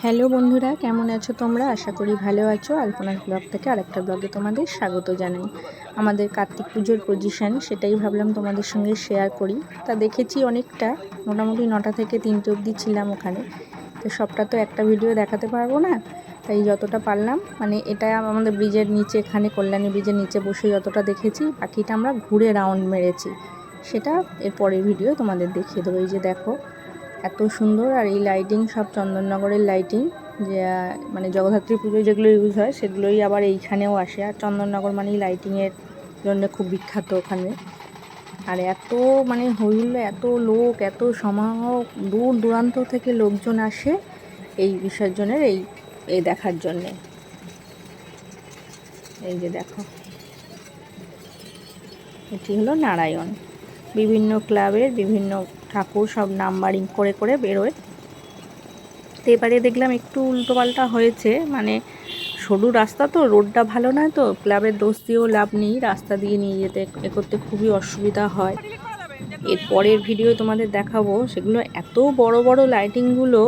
Hello বন্ধুরা, কেমন আছো তোমরা? আশা করি ভালো আছো। আলপনার ব্লগ থেকে আরেকটা ব্লগে তোমাদের স্বাগত জানাই। আমাদের কার্তিক পুজোর পজিশান সেটাই ভাবলাম তোমাদের সঙ্গে শেয়ার করি। তা দেখেছি অনেকটা, মোটামুটি নটা থেকে তিনটে অবধি ছিলাম ওখানে। তো সবটা তো একটা ভিডিও দেখাতে পারব না। তাই যতটা পারলাম মানে এটা আমাদের ব্রিজের নিচে, এখানে কল্যাণী ব্রিজের নিচে বসে যতটা দেখেছি, বাকিটা আমরা ঘুরে রাউন্ড মেরেছি। সেটা এর পরের ভিডিও তোমাদের দেখিয়ে দেবো। এই যে দেখো এত সুন্দর আর এই লাইটিং সব চন্দননগরের লাইটিং যে মানে জগদ্ধাত্রী পুজোয় যেগুলো ইউজ হয়, সেগুলোই আবার এইখানেও আসে। আর চন্দননগর মানেই লাইটিংয়ের জন্য খুব বিখ্যাত ওখানে। আর এত মানে হইল, এত লোক, এত সমাহ দূর দূরান্ত থেকে লোকজন আসে এই বিসর্জনের, এই এই দেখার জন্যে। এই যে দেখো। এটি হলো নারায়ণ। বিভিন্ন ক্লাবের বিভিন্ন ঠাকুর সব নাম্বারিং করে করে বেরোয়। তো এবারে দেখলাম একটু উল্টোপাল্টা হয়েছে মানে সরু রাস্তা তো, রোডটা ভালো নয় তো, ক্লাবের দোষ দিয়েও লাভ নেই, রাস্তা দিয়ে নিয়ে যেতে এ করতে খুবই অসুবিধা হয়। এর পরের ভিডিও তোমাদের দেখাবো, সেগুলো এত বড় বড় লাইটিংগুলো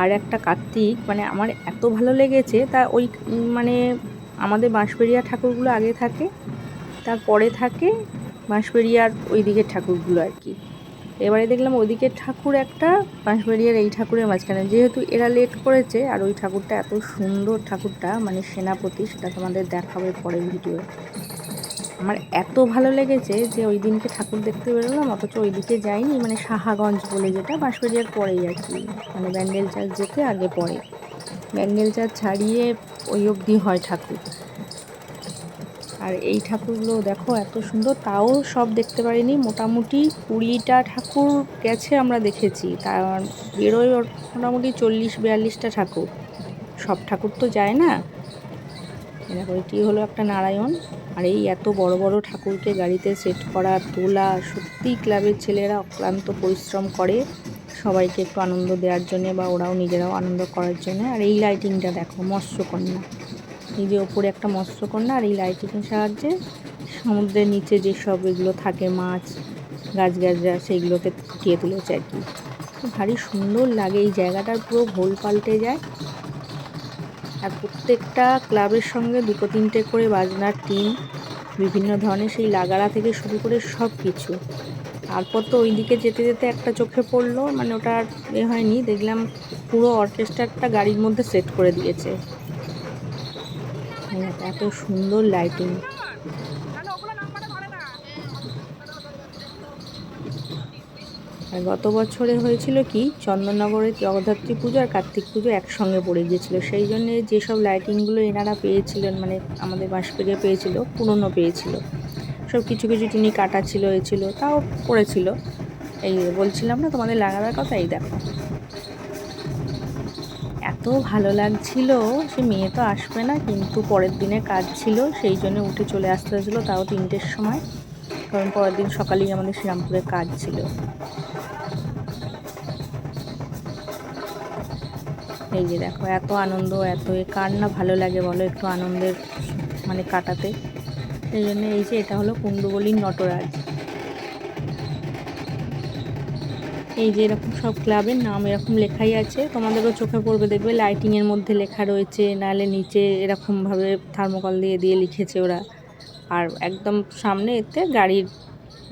আর একটা কার্তিক মানে আমার এত ভালো লেগেছে। তা ওই মানে আমাদের বাঁশবেড়িয়া ঠাকুরগুলো আগে থাকে, তারপরে থাকে বাঁশবেড়িয়ার ওই দিকের ঠাকুরগুলো আর কি। এবারে দেখলাম ওদিকের ঠাকুর একটা, বাঁশবেড়িয়ার এই ঠাকুরের মাঝখানে। যেহেতু এরা লেট করেছে, আর ওই ঠাকুরটা এত সুন্দর ঠাকুরটা মানে সেনাপতি, সেটা তোমাদের দেখাবে পরে ভিডিও আমার এত ভালো লেগেছে যে ওই দিনকে ঠাকুর দেখতে বেরোলাম, অথচ ওই দিকে যাইনি মানে সাহাগঞ্জ বলে যেটা, বাঁশবেড়িয়ার পরেই আর কি। মানে ব্যান্ডেল চার্চ যেতে আগে পরে। ব্যান্ডেল চার্চ ছাড়িয়ে ওই অবধি হয় ঠাকুর। আর এই ঠাকুরগুলো দেখো এত সুন্দর, তাও সব দেখতে পারিনি। মোটামুটি কুড়িটা ঠাকুর গেছে আমরা দেখেছি। তার বেরোয় মোটামুটি চল্লিশ, বিয়াল্লিশটা ঠাকুর। সব ঠাকুর তো যায় না। দেখো, এটি হলো একটা নারায়ণ। আর এই এত বড় বড় ঠাকুরকে গাড়িতে সেট করা, তোলা, সত্যি ক্লাবের ছেলেরা অক্লান্ত পরিশ্রম করে। সবাইকে একটু আনন্দ দেওয়ার জন্য বা ওরাও নিজেরাও আনন্দ করার জন্য। আর এই লাইটিংটা দেখো, মৎস্যকন্যা। এই যে ওপরে একটা মৎস্যকন্যা আর এই লাইটিংয়ের সাহায্যে সমুদ্রের নিচে যেসব এগুলো থাকে, মাছ, গাছগাছরা, সেইগুলোকে ফুটিয়ে তুলেছে আর কি। ভারী সুন্দর লাগে, এই জায়গাটার পুরো ভোল পাল্টে যায়। আর প্রত্যেকটা ক্লাবের সঙ্গে দুটো তিনটে করে বাজনার টিম বিভিন্ন ধরনের সেই লাগাড়া থেকে শুরু করে সব কিছু তারপর তো ওইদিকে যেতে যেতে একটা চোখে পড়ল মানে ওটা এ হয়নি, দেখলাম পুরো অর্কেস্ট্রারটা গাড়ির মধ্যে সেট করে দিয়েছে। এত সুন্দর লাইটিং গত বছরে হয়েছিল কি চন্দননগরের জগদ্ধাত্রী পুজো আর কার্তিক পুজো একসঙ্গে পড়ে গিয়েছিল। সেই জন্য যেসব লাইটিংগুলো এনারা পেয়েছিলেন মানে আমাদের বাঁশপেড়িয়ে পেয়েছিল, পুরনো পেয়েছিল। সব কিছু কিছু টুনি কাটা ছিল, এ ছিল, তাও পড়েছিল। এই বলছিলাম না, তোমাদের লাগাবার কথা, এই দেখো। এত ভালো লাগছিল, সে মেয়ে তো আসবে না, কিন্তু পরের দিনে কাজ ছিল, সেই জন্য উঠে চলে আসতে হয়েছিলো তাও তিনটের সময়, কারণ পরের দিন সকালেই আমাদের শ্রীরামপুরে কাজ ছিল। এই যে দেখো, এত আনন্দ, এত এ কার না ভালো লাগে বলো একটু আনন্দের মানে কাটাতে। এই জন্য এই যে এটা হলো কুণ্ডবলির নটরাজ। এই যে এরকম সব ক্লাবের নাম এরকম লেখাই আছে। তোমাদেরও চোখে পড়বে, দেখবে লাইটিংয়ের মধ্যে লেখা রয়েছে, নাহলে নিচে এরকমভাবে থার্মোকল দিয়ে দিয়ে লিখেছে ওরা। আর একদম সামনে এতে গাড়ির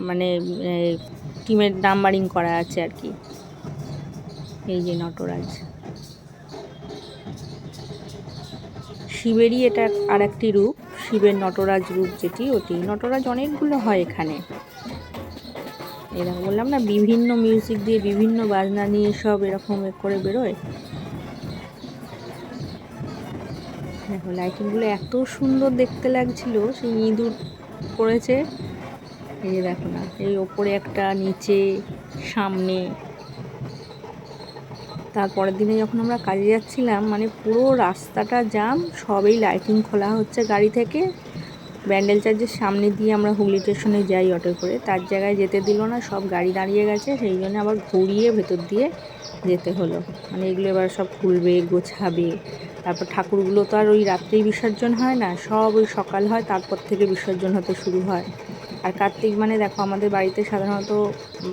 মানে টিমের নাম্বারিং করা আছে আর কি। এই যে নটরাজ। শিবেরই এটা আর একটি রূপ, শিবের নটরাজ রূপ যেটি, ওটি। নটরাজ অনেকগুলো হয় এখানে। এরকম বললাম না, বিভিন্ন মিউজিক দিয়ে বিভিন্ন বাজনা নিয়ে সব এরকম করে বেরোয়। দেখো লাইটিংগুলো এত সুন্দর দেখতে লাগছিল, সেই ইঁদুর করেছে এই যে দেখো না, এই ওপরে একটা, নিচে, সামনে। তারপরের দিনে যখন আমরা কাজে যাচ্ছিলাম মানে পুরো রাস্তাটা জাম, সবই লাইটিং খোলা হচ্ছে গাড়ি থেকে। ব্যান্ডেল চার্চের সামনে দিয়ে আমরা হুগলি স্টেশনে যাই অটো করে। তার জায়গায় যেতে দিল না, সব গাড়ি দাঁড়িয়ে গেছে, সেই জন্য আবার ঘুরিয়ে ভেতর দিয়ে যেতে হলো। মানে এগুলো এবার সব খুলবে, গোছাবে। তারপর ঠাকুরগুলো তো আর ওই রাত্রেই বিসর্জন হয় না, সব ওই সকাল হয়, তারপর থেকে বিসর্জন হতে শুরু হয়। আর কার্তিক মানে দেখো আমাদের বাড়িতে সাধারণত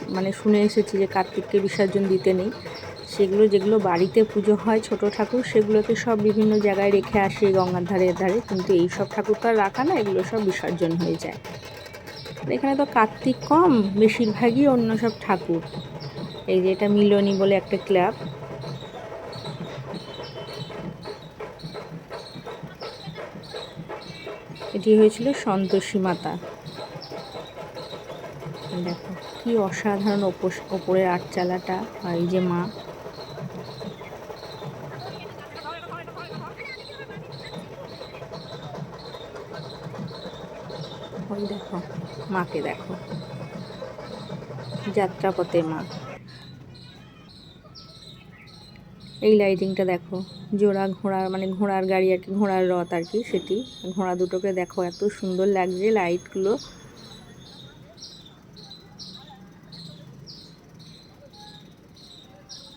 মানে শুনে এসেছি যে কার্তিককে বিসর্জন দিতে নেই। সেগুলো যেগুলো বাড়িতে পুজো হয় ছোট ঠাকুর, সেগুলোকে সব বিভিন্ন জায়গায় রেখে আসে গঙ্গার ধারে ধারে। কিন্তু এই সব ঠাকুর তো আর রাখা না, এগুলো সব বিসর্জন হয়ে যায়। এখানে তো কার্তিক কম, বেশিরভাগই অন্য সব ঠাকুর। এই যে এটা মিলনী বলে একটা ক্লাব। এটি হয়েছিল সন্তোষী মাতা। দেখো, কি অসাধারণ ওপরের আটচালাটা এই যে মা। ওই দেখো, মাকে দেখো। যাত্রাপথে মা। এই লাইটিংটা দেখো, জোড়া ঘোড়ার মানে ঘোড়ার গাড়ি আর কি, ঘোড়ার রথ আর কি সেটি। ঘোড়া দুটোকে দেখো, এত সুন্দর লাগছে লাইটগুলো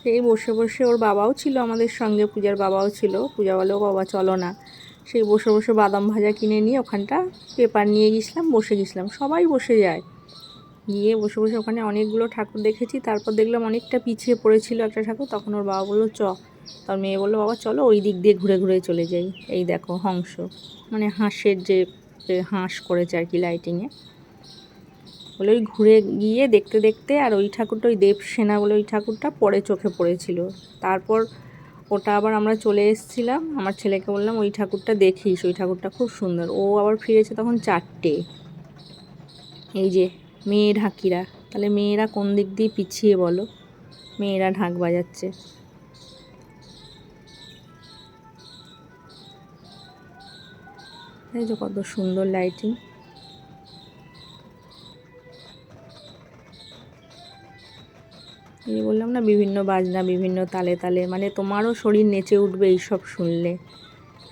সেই বসে বসে ওর বাবাও ছিল আমাদের সঙ্গে, পূজার বাবাও ছিল। পূজা বলেও বাবা, চলো না। সেই বসে বসে বাদাম ভাজা কিনে নিয়ে ওখানটা পেপার নিয়ে গেছিলাম, বসে গেছিলাম। সবাই বসে যায়। গিয়ে বসে বসে ওখানে অনেকগুলো ঠাকুর দেখেছি, তারপর দেখলাম অনেকটা পিছিয়ে পড়েছিল একটা ঠাকুর। তখন ওর বাবা বলল, চ। তার মেয়ে বলল, বাবা, চলো ওই দিক দিয়ে ঘুরে ঘুরে চলে যাই। এই দেখো হংস। মানে হাঁসের যে হাঁস করেছে আর কি লাইটিংয়ে বলে ওই ঘুরে গিয়ে দেখতে দেখতে আর ওই ঠাকুরটা, ওই দেবসেনা বলে ওই ঠাকুরটা পরে চোখে পড়েছিল। তারপর ওটা আবার আমরা চলে এসেছিলাম। আমার ছেলেকে বললাম, ওই ঠাকুরটা দেখিস, ওই ঠাকুরটা খুব সুন্দর। ও আবার ফিরেছে তখন চারটে। এই যে মেয়ে ঢাকিরা তাহলে মেয়েরা কোন দিক দিয়ে পিছিয়ে বলো? মেয়েরা ঢাক বাজাচ্ছে। এই যে কত সুন্দর লাইটিং এই বললাম না, বিভিন্ন বাজনা, বিভিন্ন তালে তালে মানে তোমারও শরীর নেচে উঠবে এইসব শুনলে।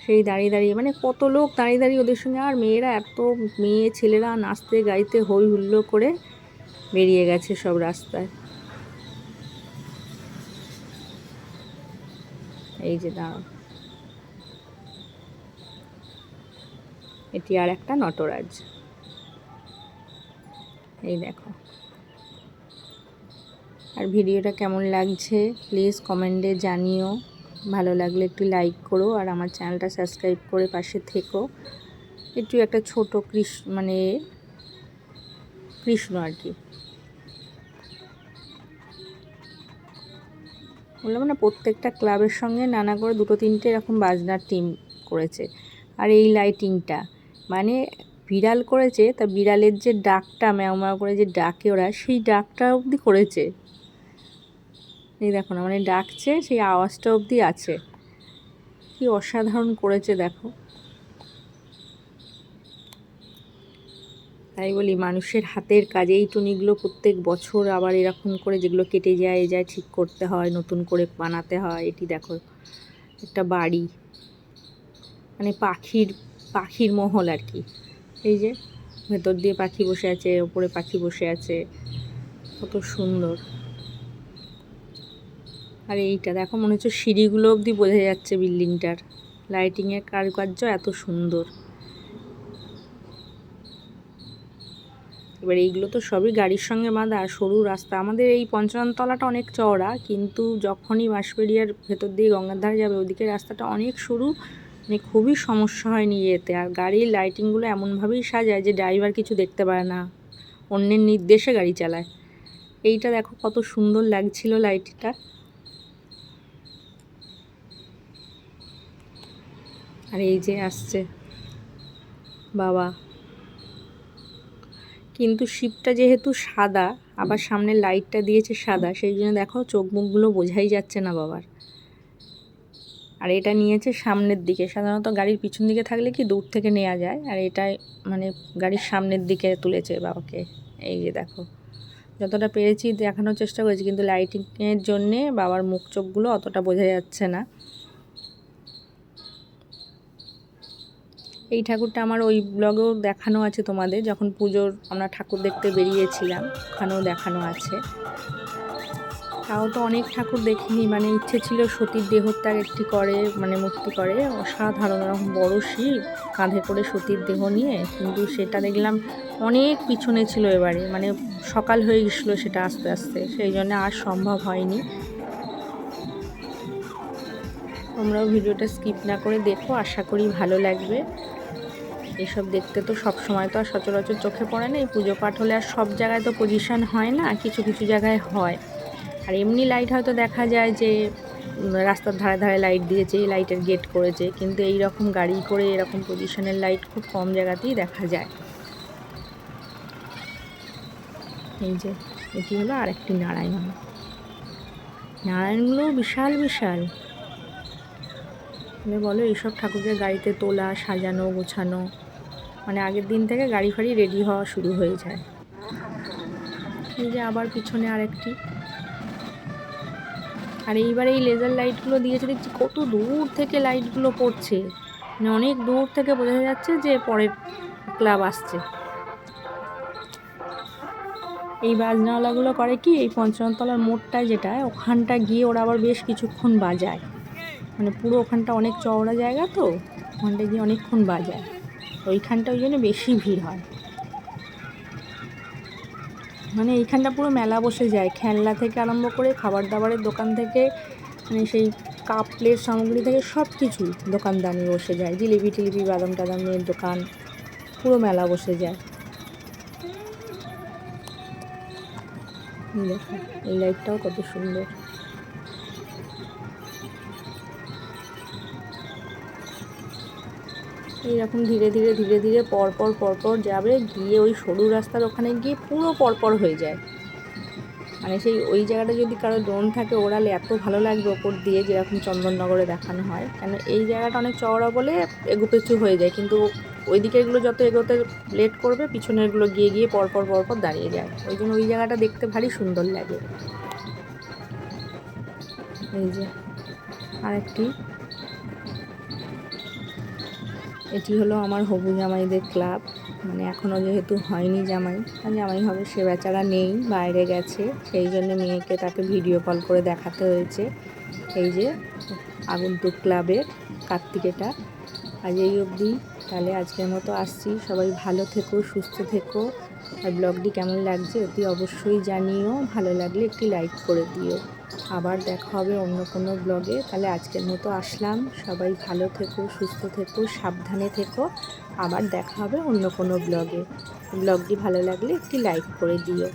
সেই দাঁড়িয়ে দাঁড়িয়ে মানে কত লোক দাঁড়িয়ে দাঁড়িয়ে ওদের সঙ্গে, আর মেয়েরা এত, মেয়ে ছেলেরা নাচতে, গাইতে হই হুল্লো করে বেরিয়ে গেছে সব রাস্তায়। এই যে দাঁড়াও। এটি আর একটা নটরাজ। এই দেখো। আর ভিডিওটা কেমন লাগছে প্লিজ কমেন্টে জানিও। ভালো লাগলে একটু লাইক করো আর আমার চ্যানেলটা সাবস্ক্রাইব করে পাশে থেকো। একটু একটা ছোট কৃষ্ণ মানে কৃষ্ণ আর কি। বললাম না, প্রত্যেকটা ক্লাবের সঙ্গে নানা করে দুটো তিনটে এরকম বাজনার টিম করেছে। আর এই লাইটিংটা মানে বিড়াল করেছে, তা বিড়ালের যে ডাকটা, ম্যাও ম্যাও করে যে ডাকে ওরা, সেই ডাকটা অবধি করেছে। এই দেখো না মানে ডাকছে, সেই আওয়াজটা অবধি আছে। কি অসাধারণ করেছে দেখো। তাই বলি, মানুষের হাতের কাজে, এই টুনিগুলো প্রত্যেক বছর আবার এরকম করে যেগুলো কেটে যায় যায় ঠিক করতে হয়, নতুন করে বানাতে হয়, এটি দেখো, একটা বাড়ি। মানে পাখির পাখির মহল আর কি। এই যে, ভেতর দিয়ে পাখি বসে আছে, ওপরে পাখি বসে আছে, কত সুন্দর। আর এইটা দেখো, মনে হচ্ছে সিঁড়িগুলো অবধি বোঝা যাচ্ছে বিল্ডিংটার। লাইটিংয়ের কারুকার্য এত সুন্দর। এবার এইগুলো তো সবই গাড়ির সঙ্গে বাঁধা, সরু রাস্তা। আমাদের এই পঞ্চানতলাটা অনেক চওড়া, কিন্তু যখনই বাঁশবেড়িয়ার ভেতর দিয়ে গঙ্গার ধারে যাবে, ওদিকে রাস্তাটা অনেক সরু মানে খুবই সমস্যা হয় নিয়ে আর গাড়ির লাইটিংগুলো এমনভাবেই সাজায় যে ড্রাইভার কিছু দেখতে পারে না। অন্যের নির্দেশে গাড়ি চালায়। এইটা দেখো কত সুন্দর লাগছিল লাইটটা আর এই যে আসছে। বাবা। কিন্তু শিপটা যেহেতু সাদা, আবার সামনে লাইটটা দিয়েছে সাদা, সেই জন্য দেখো চোখ মুখগুলো বোঝাই যাচ্ছে না বাবার। আর এটা নিয়েছে সামনের দিকে। সাধারণত গাড়ির পিছন দিকে থাকলে কি দূর থেকে নেওয়া যায়? আর এটাই মানে গাড়ির সামনের দিকে তুলেছে বাবাকে। এই যে দেখো। যতটা পেরেছি দেখানোর চেষ্টা করেছি, কিন্তু লাইটিংয়ের জন্যে বাবার মুখ চোখগুলো অতটা বোঝা যাচ্ছে না। এই ঠাকুরটা আমার ওই ব্লগেও দেখানো আছে তোমাদের, যখন পুজোর আমরা ঠাকুর দেখতে বেরিয়েছিলাম, ওখানেও দেখানো আছে। তাও তো অনেক ঠাকুর দেখিনি মানে ইচ্ছে ছিল সতীর দেহত্যাগ একটি করে মানে মূর্তি করে, অসাধারণ এরকম বড় শিব, কাঁধে করে সতীর দেহ নিয়ে, কিন্তু সেটা দেখলাম অনেক পিছনে ছিল এবারে মানে সকাল হয়ে গেছিল সেটা আস্তে আস্তে, সেই জন্য আর সম্ভব হয়নি। তোমরাও ভিডিওটা স্কিপ না করে দেখো, আশা করি ভালো লাগবে। এসব দেখতে তো সব সময় তো আর সচরাচর চোখে পড়ে না। এই পুজো পাঠ হলে আর সব জায়গায় তো পজিশান হয় না, কিছু কিছু জায়গায় হয়। আর এমনি লাইট হয়তো দেখা যায় যে রাস্তার ধারে ধারে লাইট দিয়েছে লাইটের গেট করেছে। কিন্তু এই রকম গাড়ি করে এরকম পজিশনের লাইট খুব কম জায়গাতেই দেখা যায়। এই যে, এটি হলো আরেকটি নারায়ণ। নারায়ণগুলো বিশাল বিশাল। বলো, এইসব ঠাকুরকে গাড়িতে তোলা, সাজানো, গোছানো মানে আগের দিন থেকে গাড়ি ফাড়ি রেডি হওয়া শুরু হয়ে যায়। এই যে আবার পিছনে আরেকটি। আর এইবার এই লেজার লাইটগুলো দিয়েছে, দেখছি কত দূর থেকে লাইটগুলো পড়ছে। মানে অনেক দূর থেকে বোঝা যাচ্ছে যে পরের ক্লাব আসছে। এই বাজনাওয়ালাগুলো করে কি? এই পঞ্চমতলার মোড়টায় যেটা ওখানটা গিয়ে ওরা আবার বেশ কিছুক্ষণ বাজায়। মানে পুরো ওখানটা অনেক চওড়া জায়গা তো ওখানটা গিয়ে অনেকক্ষণ বাজায়। ওইখানটা ওই জন্য বেশি ভিড় হয়। মানে এইখানটা পুরো মেলা বসে যায়। খেলনা থেকে আরম্ভ করে খাবার দাবারের দোকান থেকে মানে সেই কাপ প্লেট সামগ্রী থেকে সব কিছু দোকানদানি বসে যায়। জিলিপি টিলিপি, বাদাম টাদামের দোকান, পুরো মেলা বসে যায়। এই লাইটটাও কত সুন্দর। এইরকম ধীরে ধীরে ধীরে ধীরে পরপর পরপর যাবে, গিয়ে ওই সরু রাস্তার ওখানে গিয়ে পুরো পরপর হয়ে যায়। মানে সেই ওই জায়গাটা যদি কারও ড্রোন থাকে, ওড়ালে এত ভালো লাগবে ওপর দিয়ে যেরকম চন্দননগরে দেখানো হয়। কেন এই জায়গাটা অনেক চওড়া বলে এগুপেছু হয়ে যায়, কিন্তু ওই দিকেরগুলো যত এগোতে লেট করবে, পিছনেরগুলো গিয়ে গিয়ে পরপর পরপর দাঁড়িয়ে যায়। ওই জন্য ওই জায়গাটা দেখতে ভারী সুন্দর লাগে। এই যে আরেকটি এটি হলো আমার হবু জামাইদের ক্লাব। মানে এখনও যেহেতু হয়নি জামাই, আর জামাই হবে, সে বেচারা নেই, বাইরে গেছে। সেই জন্য মেয়েকে তাকে ভিডিও কল করে দেখাতে হয়েছে। এই যে আগন্তুক ক্লাবের কার্তিকেটা। আজ এই অবধি, তাহলে আজকের মতো আসছি। সবাই ভালো থেকো, সুস্থ থেকো। আর ব্লগটি কেমন লাগছে, অতি অবশ্যই জানিও। ভালো লাগলে একটি লাইক করে দিও। আবার দেখা হবে অন্য কোনো ব্লগে। তাহলে আজকের মতো আসলাম। সবাই ভালো থেকো, সুস্থ থেকো, সাবধানে থেকো। আবার দেখা হবে অন্য কোনো ব্লগে। ব্লগটি ভালো লাগলে একটি লাইক করে দিও।